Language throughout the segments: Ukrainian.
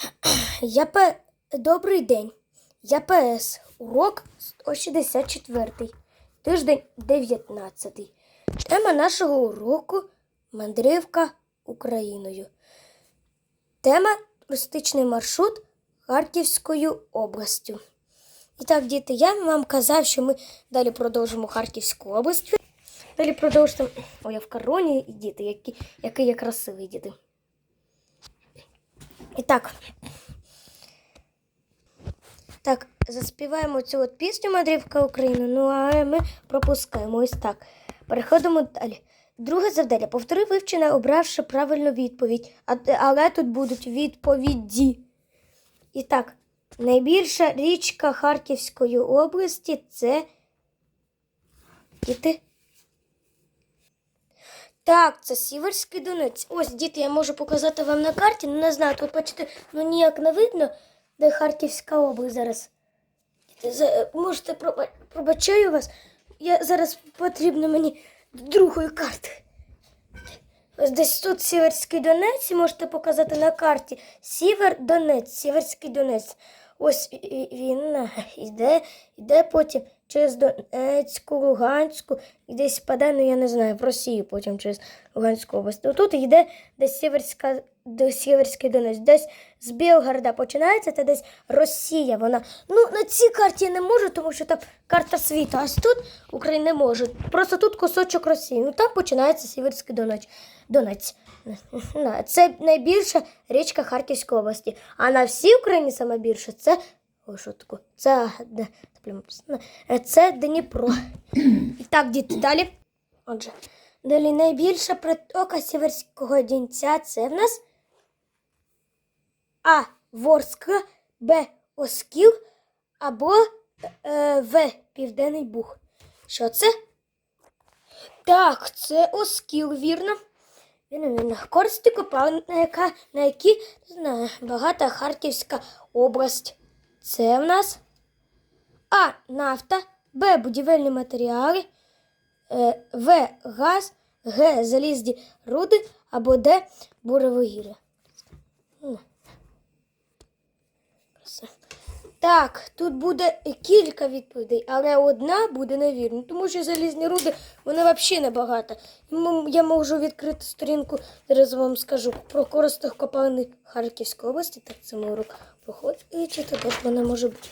Я П... Добрий день. Я ПС. Урок 164. Тиждень 19. Тема нашого уроку мандрівка Україною. Тема туристичний маршрут Харківською областю. І так, діти, я вам казав, що ми далі продовжимо Харківську область. Далі продовжимо. Ой, я в короні, і діти, які, який я красивий діти. І так. Заспіваємо цю от пісню Мандрівка України. Ну, а ми пропускаємо ось так. Переходимо далі. Друге завдання. Повтори вивчене, обравши правильну відповідь. Але тут будуть відповіді. І так, найбільша річка Харківської області це. Діти. Так, це Сіверський Донець. Ось, діти, я можу показати вам на карті, ну не знаю, тут бачите, ну ніяк не видно, де Харківська область зараз. Діти, за- можете пробачаю вас. Я зараз потрібно мені другої карти. Ось десь тут Сіверський Донець, можете показати на карті. Сівер Донець, Сіверський Донець. Ось він е, йде, йде потім через Донецьку, Луганську, і десь паде, ну я не знаю, в Росію потім через Луганську область. Тут йде десь Сіверська, до Сіверський Донець, десь з Білгорода починається, та десь Росія. Вона. Ну, на цій карті я не можу, тому що там карта світу, а тут України не можу. Просто тут кусочок Росії. Ну там починається Сіверський Донець. Донець. Це найбільша річка Харківської області. А на всій Україні саме більше це. Ой, що таке? Це, де- це Дніпро. І так, діти, далі. Отже, далі найбільша притока Сіверського Дінця це в нас А. Ворскла, Б. Оскіл або е, В. Південний Буг. Що це? Так, це Оскіл, вірно. Він, він користі копалин, на, яка, на які не знаю, багата Харківська область. Це в нас А. Нафта, Б. Будівельні матеріали, е, В. Газ, Г. Залізні руди або Д. Буровигір'я. М. Так, тут буде кілька відповідей, але одна буде невірна, тому що залізні руди вони взагалі небагато. Я можу відкрити сторінку, зараз вам скажу про користих копалин Харківської області. Так, це мій урок проходить. І чи вона може бути?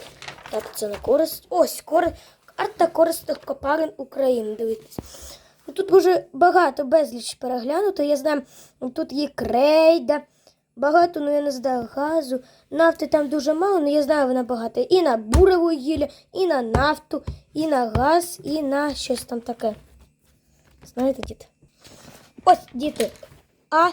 Так, це на користь. Ось кори... карта користих копалин України. Дивіться. Тут дуже багато безліч переглянуто. Я знаю, тут є крейда. Багато, ну я не знаю, газу. Нафти там дуже мало, але я знаю, вона багата. І на бурову гілля, і на нафту, і на газ, і на щось там таке. Знаєте, діти? Ось, діти. А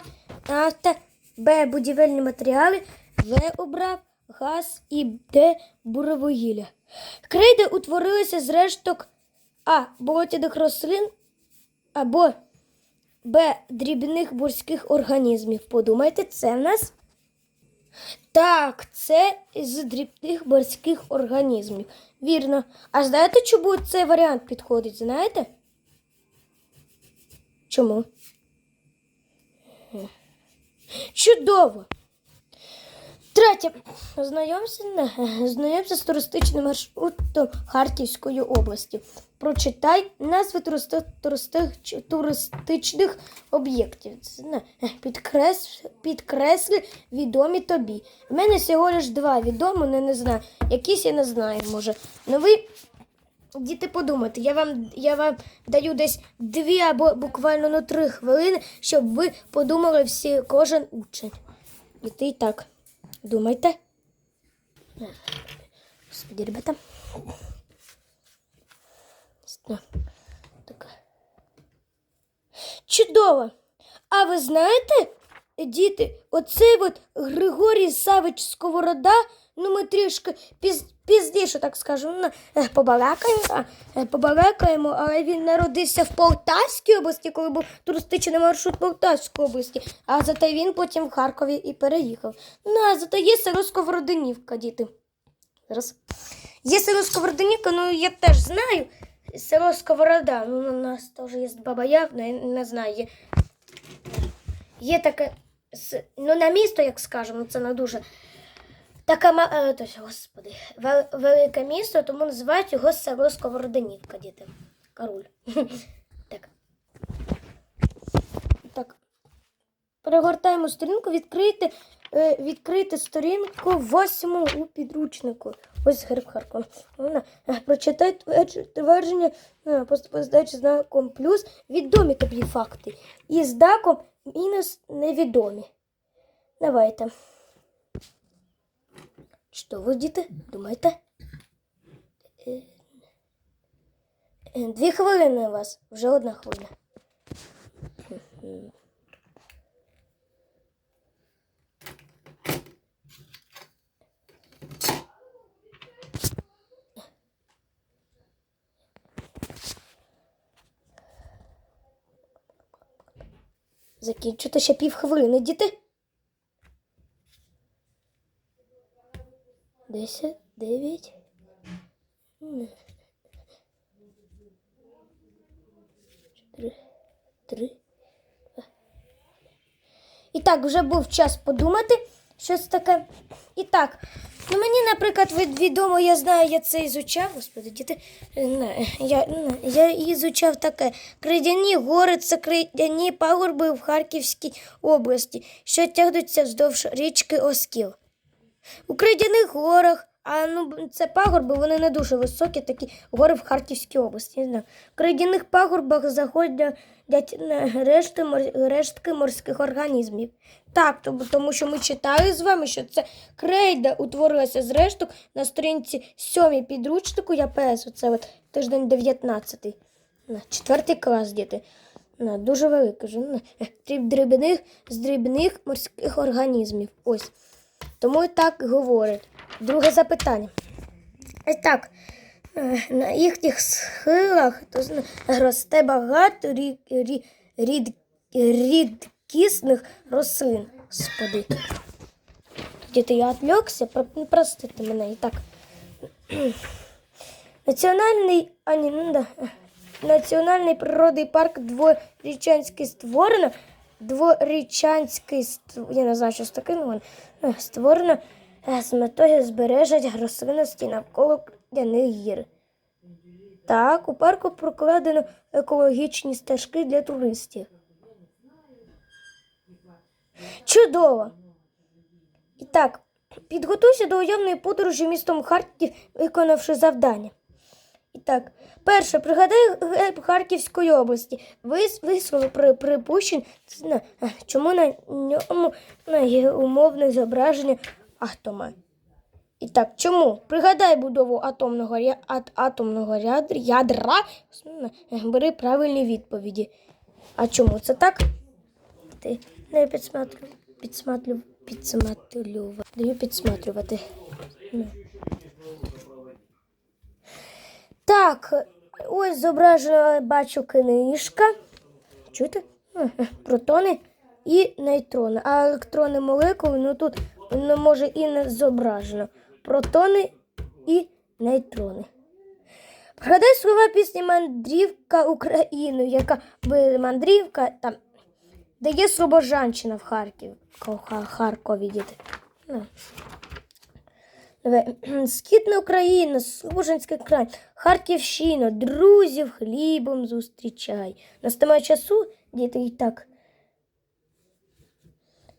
нафта, Б. Будівельні матеріали, В. Обрав, газ і Д. Буровугілля. Крейди утворилися з решток А. Болотяних рослин або Б. Дрібних бурських організмів. Подумайте, це в нас. Так, це з дрібних борських організмів. Вірно. А знаєте, чому цей варіант підходить? Знаєте? Чому? Чудово! Третє. Знайомся, знайомся з туристичним маршрутом Харківської області. Прочитай назви туристи, туристи- туристичних об'єктів. Це, Підкрес, підкресли відомі тобі. У мене всього лиш два відомо, не, не знаю. Якісь я не знаю, може. Ну ви, діти, подумайте, я вам, я вам даю десь дві або буквально ну, три хвилини, щоб ви подумали всі, кожен учень. І так. Думайте. Господи, ребята. Чудово! А ви знаєте, діти, оцей от Григорій Савич Сковорода, ну ми трішки піз, пізніше, так скажемо, ну, побалакаємо, е, побалакаємо, але він народився в Полтавській області, коли був туристичний маршрут Полтавської області, а зате він потім в Харкові і переїхав. Ну, а зате є село Сковородинівка, діти. Зараз. Є село Сковородинівка, ну я теж знаю. Село Сковорода. Ну, у нас теж є баба я не знаю. Є, таке, ну, на місто, як скажемо, це не дуже Таке, ма- е, то господи, велике місто, тому називають його село Сковородинівка, діти. Король. так. Так. Перегортаємо сторінку, відкрийте, е, відкрийте сторінку восьму у підручнику. Ось герб Харкова. Е, Прочитай твердження е, знаком плюс відомі тобі факти. І знаком мінус невідомі. Давайте. Що ви, діти, думаєте? Е, е, Дві хвилини у вас, вже одна хвилина. Закінчити ще півхвилини, діти. Десять, дев'ять. Чотири, три. І так, вже був час подумати щось таке. І так, ну мені, наприклад, відомо, я знаю, я це ізучав, господи, діти. е, Я, я ізучав таке. Кридяні гори це кридяні пагорби в Харківській області, що тягнуться вздовж річки Оскіл. У кридяних горах, а ну це пагорби, вони не дуже високі, такі гори в Харківській області. Не знаю. В кридяних пагорбах заходять решти, рештки морських організмів. Так, тому, що ми читали з вами, що це крейда утворилася з решток на сторінці 7 підручнику я ПС, оце от тиждень 19. Четвертий клас, діти. Дуже дріб- дрібних, з дрібних морських організмів. Ось. Тому і так говорять. Друге запитання. Так, е, на їхніх схилах росте багато рі, рі, рід, рідкісних рослин. Господи. Діти, я відвлекся, про- простите мене. І так. Національний, а ні, ну да. Національний природний парк Дворічанський створено. Дворічанський я не знаю, що воно, е, створено е, з метою збереження рослинності навколо Кряних гір. Так, у парку прокладено екологічні стежки для туристів. Чудово! І так, підготуйся до уявної подорожі містом Харків, виконавши завдання. І так, перше, пригадай герб Харківської області. Вис, вислови при припущень, е, чому на ньому є умовне зображення атома. І так, чому? Пригадай будову атомного, атомного ядра. Бери правильні відповіді. А чому це так? Ти не підсматрю, підсматрю, підсматрювати. Даю підсматрювати. Ну. Так, ось зображена, бачу книжка. Чуєте? Протони і нейтрони. А електрони молекули, ну тут ну, може і не зображено. Протони і нейтрони. Пригадай слова пісні Мандрівка Україною, яка мандрівка там, де є Слобожанщина в Харків, Харкові діти. Ну. Східна Україна, Слобожанський край, Харківщина, друзів хлібом зустрічай. Настає часу, діти, і так.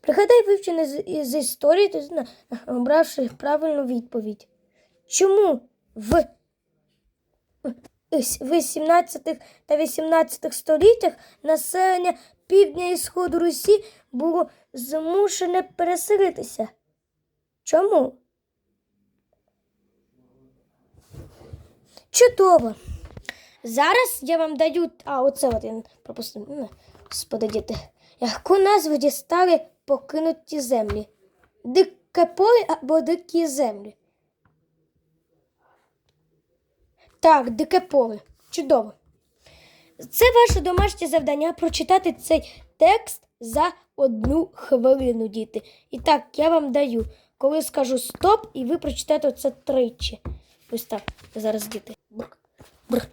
Пригадай вивчене з, з історії, ти обравши правильну відповідь. Чому в в 17 та 18 століттях населення півдня і сходу Русі було змушене переселитися? Чому? Чудово. Зараз я вам даю. А, оце от я пропустив. Ну, Господи, діти. Яку назву дістали покинуті землі? Дике поле або дикі землі? Так, дике поле. Чудово. Це ваше домашнє завдання прочитати цей текст за одну хвилину, діти. І так, я вам даю, коли скажу стоп, і ви прочитаєте це тричі. Ось так. Зараз діти. Брк, брк.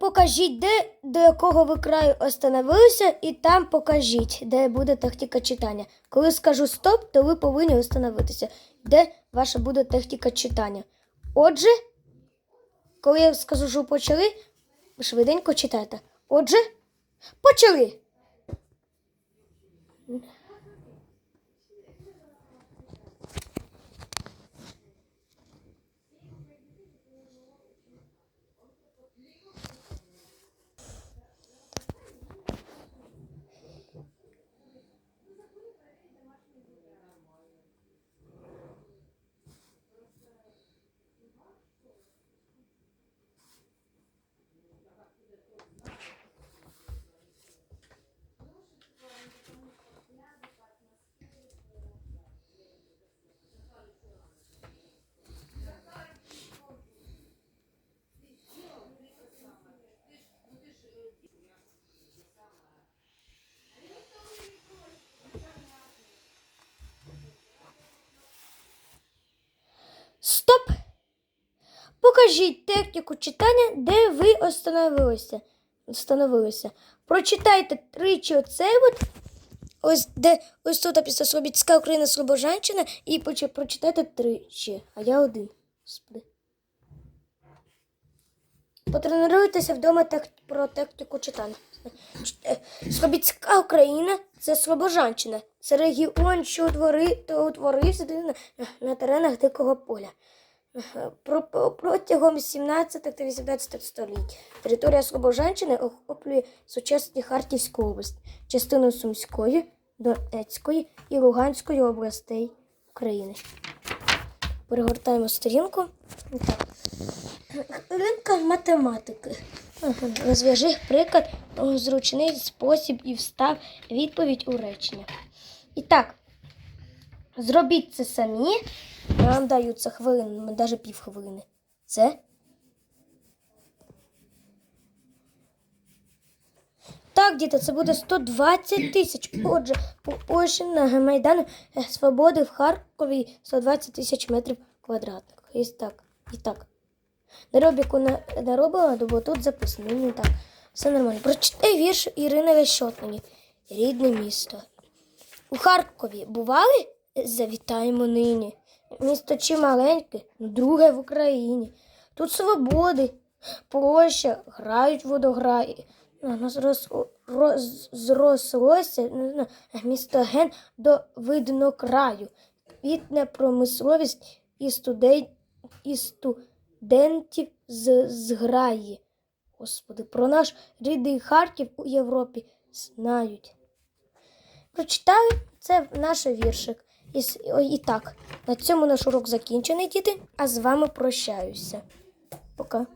Покажіть, де до якого ви краю остановилися, і там покажіть, де буде техніка читання. Коли скажу стоп, то ви повинні остановитися, де ваша буде техніка читання. Отже, коли я скажу, що почали, швиденько читайте. Отже, почали. Стоп! Покажіть техніку читання, де ви остановилися. остановилися. Прочитайте тричі оцей от, ось де ось тут написано Слобідська Україна Слобожанщина, і прочитайте тричі, а я один. Господи. Потренуйтеся вдома тех... про техніку читання. Слобідська Україна це Слобожанщина. Це регіон, що утвори... утворився на, на теренах Дикого поля. Про, про- протягом 17 та 18 століть територія Слобожанщини охоплює сучасні Харківську область, частину Сумської, Донецької і Луганської областей України. Перегортаємо сторінку. Хвилинка математики. Розв'яжи приклад зручний спосіб і встав відповідь у речення. І так, зробіть це самі. Я вам даю це навіть півхвилини. Це. Так, діти, це буде 120 тисяч. Отже, по на Майдану е, Свободи в Харкові 120 тисяч метрів квадратних. І так, і так. Наробіку наробила, бо тут записано. Ну так, все нормально. Прочитай вірш Ірини Решотної. Рідне місто. У Харкові бували? Завітаємо нині. Місто чи маленьке, ну друге в Україні. Тут свободи, площа, грають водограї. Ну, зрослося місто ген до видно краю. Квітне промисловість і, студен... і студентів з зграї. Господи, про наш рідний Харків у Європі знають. Прочитали це наш віршик. І, і так, на цьому наш урок закінчений, діти. А з вами прощаюся. Пока.